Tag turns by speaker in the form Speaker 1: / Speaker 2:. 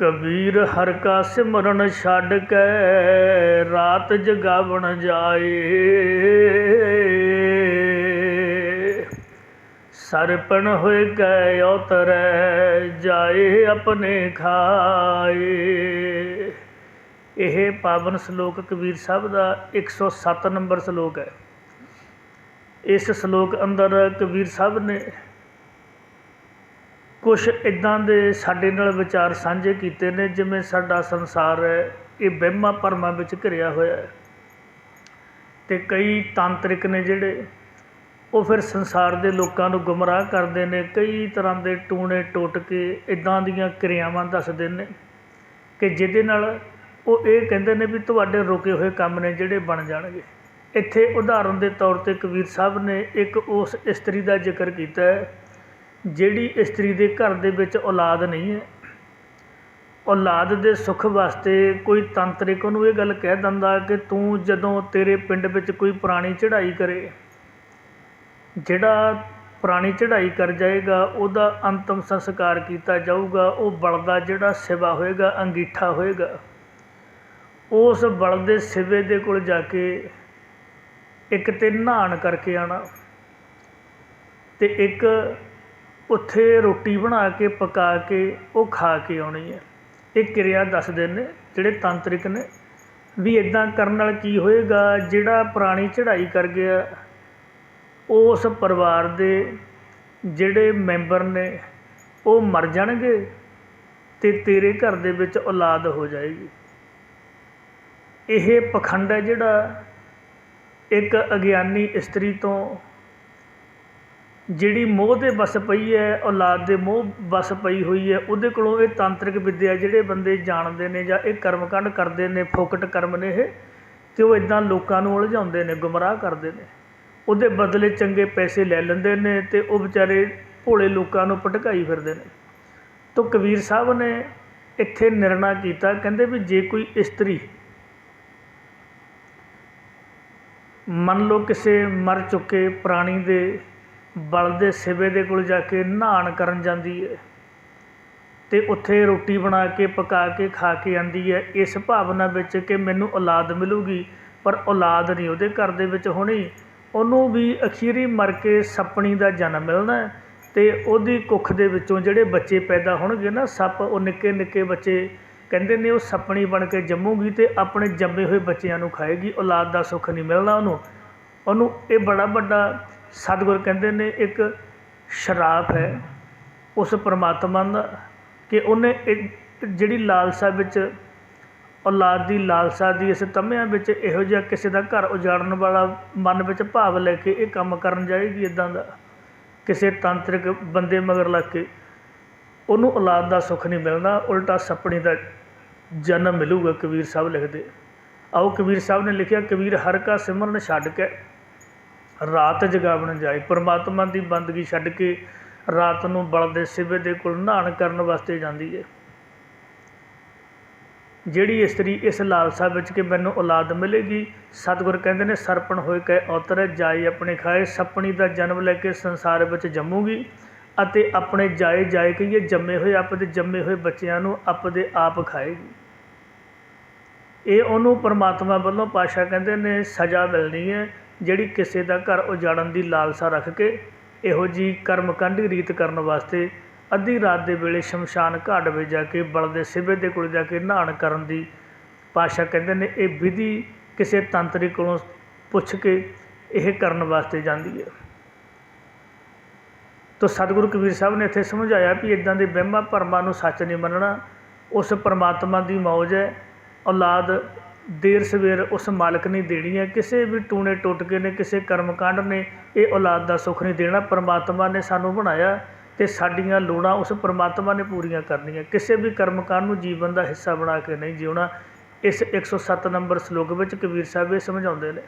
Speaker 1: ਕਬੀਰ ਹਰਿ ਕਾ ਸਿਮਰਨ ਛੱਡ ਕੇ ਰਾਤ ਜਗਾਵਣ ਜਾਏ। ਸਰਪਣ ਹੋਏ ਗਏ ਉਤਰੈ ਜਾਏ ਆਪਣੇ ਖਾਏ। ਇਹ ਪਾਵਨ ਸ਼ਲੋਕ ਕਬੀਰ ਸਾਹਿਬ ਦਾ 107 ਨੰਬਰ ਸ਼ਲੋਕ ਹੈ। ਇਸ ਸ਼ਲੋਕ ਅੰਦਰ ਕਬੀਰ ਸਾਹਿਬ ਨੇ ਕੁਛ ਇੱਦਾਂ ਦੇ ਸਾਡੇ ਨਾਲ ਵਿਚਾਰ ਸਾਂਝੇ ਕੀਤੇ ਨੇ, ਜਿਵੇਂ ਸਾਡਾ ਸੰਸਾਰ ਹੈ, ਇਹ ਵਹਿਮਾਂ ਭਰਮਾਂ ਵਿੱਚ ਘਿਰਿਆ ਹੋਇਆ ਹੈ। ਤੇ ਕਈ ਤਾਂਤਰਿਕ ਨੇ ਜਿਹੜੇ, ਉਹ ਫਿਰ ਸੰਸਾਰ ਦੇ ਲੋਕਾਂ ਨੂੰ ਗੁੰਮਰਾਹ ਕਰਦੇ ਨੇ, ਕਈ ਤਰ੍ਹਾਂ ਦੇ ਟੂਣੇ ਟੋਟਕੇ ਇੱਦਾਂ ਦੀਆਂ ਕਿਰਿਆਵਾਂ ਦੱਸਦੇ ਨੇ ਕਿ ਜਿਹਦੇ ਨਾਲ ਉਹ ਇਹ ਕਹਿੰਦੇ ਨੇ ਵੀ ਤੁਹਾਡੇ ਰੁਕੇ ਹੋਏ ਕੰਮ ਨੇ ਜਿਹੜੇ ਬਣ ਜਾਣਗੇ। ਇੱਥੇ ਉਦਾਹਰਨ ਦੇ ਤੌਰ ਤੇ ਕਬੀਰ ਸਾਹਿਬ ਨੇ ਇੱਕ ਉਸ ਇਸਤਰੀ ਦਾ ਜ਼ਿਕਰ ਕੀਤਾ ਹੈ ਜਿਹੜੀ ਇਸਤਰੀ ਦੇ ਘਰ ਦੇ ਵਿੱਚ ਔਲਾਦ ਨਹੀਂ ਹੈ। ਔਲਾਦ ਦੇ ਸੁੱਖ ਵਾਸਤੇ ਕੋਈ ਤੰਤਰਿਕ ਉਹਨੂੰ ਇਹ ਗੱਲ ਕਹਿ ਦਿੰਦਾ ਕਿ ਤੂੰ ਜਦੋਂ ਤੇਰੇ ਪਿੰਡ ਵਿੱਚ ਕੋਈ ਪੁਰਾਣੀ ਚੜ੍ਹਾਈ ਕਰੇ, ਜਿਹੜਾ ਪੁਰਾਣੀ ਚੜ੍ਹਾਈ ਕਰ ਜਾਏਗਾ, ਉਹਦਾ ਅੰਤਮ ਸੰਸਕਾਰ ਕੀਤਾ ਜਾਊਗਾ, ਉਹ ਬਲਦਾ ਜਿਹੜਾ ਸਿਵਾ ਹੋਏਗਾ, ਅੰਗੀਠਾ ਹੋਏਗਾ, ਉਸ ਬਲਦੇ ਸਿਵੇ ਦੇ ਕੋਲ ਜਾ ਕੇ ਇੱਕ ਤੇ ਨਹਾਣ ਕਰਕੇ ਆਣਾ ਤੇ ਇੱਕ ਉੱਥੇ ਰੋਟੀ ਬਣਾ ਕੇ, ਪਕਾ ਕੇ, ਉਹ ਖਾ ਕੇ ਆਉਣੀ ਹੈ। ਇਹ ਕਿਰਿਆ ਦੱਸਦੇ ਨੇ, ਜਿਹੜੇ ਤਾਂਤਰਿਕ ਨੇ, ਵੀ ਇੱਦਾਂ ਕਰਨ ਨਾਲ ਕੀ ਹੋਏਗਾ? ਜਿਹੜਾ ਪੁਰਾਣੀ ਚੜ੍ਹਾਈ ਕਰ ਗਿਆ, ਉਸ ਪਰਿਵਾਰ ਦੇ ਜਿਹੜੇ ਮੈਂਬਰ ਨੇ, ਉਹ ਮਰ ਜਾਣਗੇ ਅਤੇ ਤੇਰੇ ਘਰ ਦੇ ਵਿੱਚ ਔਲਾਦ ਹੋ ਜਾਏਗੀ। ਇਹ ਪਖੰਡ ਹੈ ਜਿਹੜਾ ਇੱਕ ਅਗਿਆਨੀ ਇਸਤਰੀ ਤੋਂ ਜਿਹੜੀ ਮੋਹ ਦੇ ਵਸ ਪਈ ਹੈ, ਔਲਾਦ ਦੇ ਮੋਹ ਵਸ ਪਈ ਹੋਈ ਹੈ, ਉਹਦੇ ਕੋਲੋਂ ਇਹ ਤਾਂਤਰਿਕ ਵਿੱਦਿਆ ਜਿਹੜੇ ਬੰਦੇ ਜਾਣਦੇ ਨੇ ਜਾਂ ਇਹ ਕਰਮਕਾਂਡ ਕਰਦੇ ਨੇ, ਫੋਕਟ ਕਰਮ ਨੇ ਇਹ ਅਤੇ ਉਹ ਇੱਦਾਂ ਲੋਕਾਂ ਨੂੰ ਉਲਝਾਉਂਦੇ ਨੇ, ਗੁੰਮਰਾਹ ਕਰਦੇ ਨੇ। ਉਹਦੇ ਬਦਲੇ ਚੰਗੇ ਪੈਸੇ ਲੈ ਲੈਂਦੇ ਨੇ ਅਤੇ ਉਹ ਵਿਚਾਰੇ ਭੋਲੇ ਲੋਕਾਂ ਨੂੰ ਭਟਕਾਈ ਫਿਰਦੇ ਨੇ। ਤਾਂ ਕਬੀਰ ਸਾਹਿਬ ਨੇ ਇੱਥੇ ਨਿਰਣਾ ਕੀਤਾ, ਕਹਿੰਦੇ ਵੀ ਜੇ ਕੋਈ ਇਸਤਰੀ ਮੰਨ ਲਓ ਕਿਸੇ ਮਰ ਚੁੱਕੇ ਪ੍ਰਾਣੀ ਦੇ ਬਲਦੇ ਸਿਵੇ ਦੇ ਕੋਲ ਜਾ ਕੇ ਨਹਾਣ ਕਰਨ ਜਾਂਦੀ ਹੈ ਅਤੇ ਉੱਥੇ ਰੋਟੀ ਬਣਾ ਕੇ, ਪਕਾ ਕੇ, ਖਾ ਕੇ ਆਉਂਦੀ ਹੈ ਇਸ ਭਾਵਨਾ ਵਿੱਚ ਕਿ ਮੈਨੂੰ ਔਲਾਦ ਮਿਲੂਗੀ, ਪਰ ਔਲਾਦ ਨਹੀਂ ਉਹਦੇ ਘਰ ਦੇ ਵਿੱਚ ਹੋਣੀ। ਉਹਨੂੰ ਵੀ ਅਖੀਰੀ ਮਰ ਕੇ ਸੱਪਣੀ ਦਾ ਜਨਮ ਮਿਲਣਾ ਅਤੇ ਉਹਦੀ ਕੁੱਖ ਦੇ ਵਿੱਚੋਂ ਜਿਹੜੇ ਬੱਚੇ ਪੈਦਾ ਹੋਣਗੇ ਨਾ, ਸੱਪ ਉਹ ਨਿੱਕੇ ਨਿੱਕੇ ਬੱਚੇ ਕਹਿੰਦੇ ਨੇ ਉਹ ਸੱਪਣੀ ਬਣ ਕੇ ਜੰਮੂਗੀ ਅਤੇ ਆਪਣੇ ਜੰਮੇ ਹੋਏ ਬੱਚਿਆਂ ਨੂੰ ਖਾਏਗੀ। ਔਲਾਦ ਦਾ ਸੁੱਖ ਨਹੀਂ ਮਿਲਣਾ ਉਹਨੂੰ। ਉਹਨੂੰ ਇਹ ਬੜਾ ਵੱਡਾ ਸਤਿਗੁਰ ਕਹਿੰਦੇ ਨੇ ਇੱਕ ਸ਼ਰਾਪ ਹੈ ਉਸ ਪਰਮਾਤਮਾ ਦਾ ਕਿ ਉਹਨੇ ਜਿਹੜੀ ਲਾਲਸਾ ਵਿੱਚ, ਔਲਾਦ ਦੀ ਲਾਲਸਾ ਦੀ ਇਸ ਤਮਿਆਂ ਵਿੱਚ ਇਹੋ ਜਿਹਾ ਕਿਸੇ ਦਾ ਘਰ ਉਜਾੜਨ ਵਾਲਾ ਮਨ ਵਿੱਚ ਭਾਵ ਲੈ ਕੇ ਇਹ ਕੰਮ ਕਰਨ ਜਾਏਗੀ ਇਦਾਂ ਦਾ ਕਿਸੇ ਤਾਂਤਰਿਕ ਬੰਦੇ ਮਗਰ ਲੱਗ ਕੇ, ਉਹਨੂੰ ਔਲਾਦ ਦਾ ਸੁੱਖ ਨਹੀਂ ਮਿਲਣਾ ਉਲਟਾ ਸੱਪਣੀ ਦਾ ਜਨਮ ਮਿਲੂਗਾ ਕਬੀਰ ਸਾਹਿਬ ਲਿਖਦੇ। ਆਓ ਕਬੀਰ ਸਾਹਿਬ ਨੇ ਲਿਖਿਆ, ਕਬੀਰ ਹਰ ਕਾ ਸਿਮਰਨ ਛੱਡ ਕੇ ਰਾਤ ਜਗਾਵਣ ਜਾਏ। ਪਰਮਾਤਮਾ ਦੀ ਬੰਦਗੀ ਛੱਡ ਕੇ ਰਾਤ ਨੂੰ ਬਲਦੇ ਸਿਵੇ ਦੇ ਕੋਲ ਨਹਾਣ ਕਰਨ ਵਾਸਤੇ ਜਾਂਦੀ ਹੈ ਜਿਹੜੀ ਇਸਤਰੀ ਇਸ ਲਾਲਸਾ ਵਿੱਚ ਕਿ ਮੈਨੂੰ ਔਲਾਦ ਮਿਲੇਗੀ, ਸਤਿਗੁਰ ਕਹਿੰਦੇ ਨੇ, ਸਰਪਣ ਹੋਏ ਕੈ ਔਤਰ, ਜਾਏ ਆਪਣੇ ਖਾਏ, ਸੱਪਣੀ ਦਾ ਜਨਮ ਲੈ ਕੇ ਸੰਸਾਰ ਵਿੱਚ ਜੰਮੂਗੀ ਅਤੇ ਆਪਣੇ ਜਾਏ ਜਾਏ ਕਹੀਏ, ਜੰਮੇ ਹੋਏ ਆਪਦੇ ਜੰਮੇ ਹੋਏ ਬੱਚਿਆਂ ਨੂੰ ਆਪਦੇ ਆਪ ਖਾਏਗੀ। ਇਹ ਉਹਨੂੰ ਪਰਮਾਤਮਾ ਵੱਲੋਂ ਪਾਸ਼ਾ ਕਹਿੰਦੇ ਨੇ, ਸਜ਼ਾ ਮਿਲਣੀ ਹੈ ਜਿਹੜੀ ਕਿਸੇ ਦਾ ਘਰ ਉਜਾੜਨ ਦੀ ਲਾਲਸਾ ਰੱਖ ਕੇ ਇਹੋ ਜਿਹੀ ਕਰਮਕਾਂਡੀ ਰੀਤ ਕਰਨ ਵਾਸਤੇ ਅੱਧੀ ਰਾਤ ਦੇ ਵੇਲੇ ਸ਼ਮਸ਼ਾਨ ਘਾਟ ਵਿੱਚ ਜਾ ਕੇ ਬਲਦੇ ਸਿਵੇ ਦੇ ਕੋਲ ਜਾ ਕੇ ਨਹਾਣ ਕਰਨ ਦੀ ਪਾਤਸ਼ਾਹ ਕਹਿੰਦੇ ਨੇ, ਇਹ ਵਿਧੀ ਕਿਸੇ ਤੰਤਰੀ ਕੋਲੋਂ ਪੁੱਛ ਕੇ ਇਹ ਕਰਨ ਵਾਸਤੇ ਜਾਂਦੀ ਹੈ। ਤਾਂ ਸਤਿਗੁਰੂ ਕਬੀਰ ਸਾਹਿਬ ਨੇ ਇੱਥੇ ਸਮਝਾਇਆ ਵੀ ਇਦਾਂ ਦੇ ਵਹਿਮਾਂ ਭਰਮਾਂ ਨੂੰ ਸੱਚ ਨਹੀਂ ਮੰਨਣਾ। ਉਸ ਪਰਮਾਤਮਾ ਦੀ ਮੌਜ ਹੈ। ਔਲਾਦ ਦੇਰ ਸਵੇਰ ਉਸ ਮਾਲਕ ਨੇ ਦੇਣੀ ਹੈ। ਕਿਸੇ ਵੀ ਟੂਣੇ ਟੋਟਕੇ ਨੇ, ਕਿਸੇ ਕਰਮ ਕਾਂਡ ਨੇ, ਇਹ ਔਲਾਦ ਦਾ ਸੁੱਖ ਨਹੀਂ ਦੇਣਾ। ਪਰਮਾਤਮਾ ਨੇ ਸਾਨੂੰ ਬਣਾਇਆ ਅਤੇ ਸਾਡੀਆਂ ਲੋੜਾਂ ਉਸ ਪਰਮਾਤਮਾ ਨੇ ਪੂਰੀਆਂ ਕਰਨੀਆਂ। ਕਿਸੇ ਵੀ ਕਰਮ ਕਾਂਡ ਨੂੰ ਜੀਵਨ ਦਾ ਹਿੱਸਾ ਬਣਾ ਕੇ ਨਹੀਂ ਜਿਉਣਾ। ਇਸ 107 ਨੰਬਰ ਸ਼ਲੋਕ ਵਿੱਚ ਕਬੀਰ ਸਾਹਿਬ ਇਹ ਸਮਝਾਉਂਦੇ ਨੇ।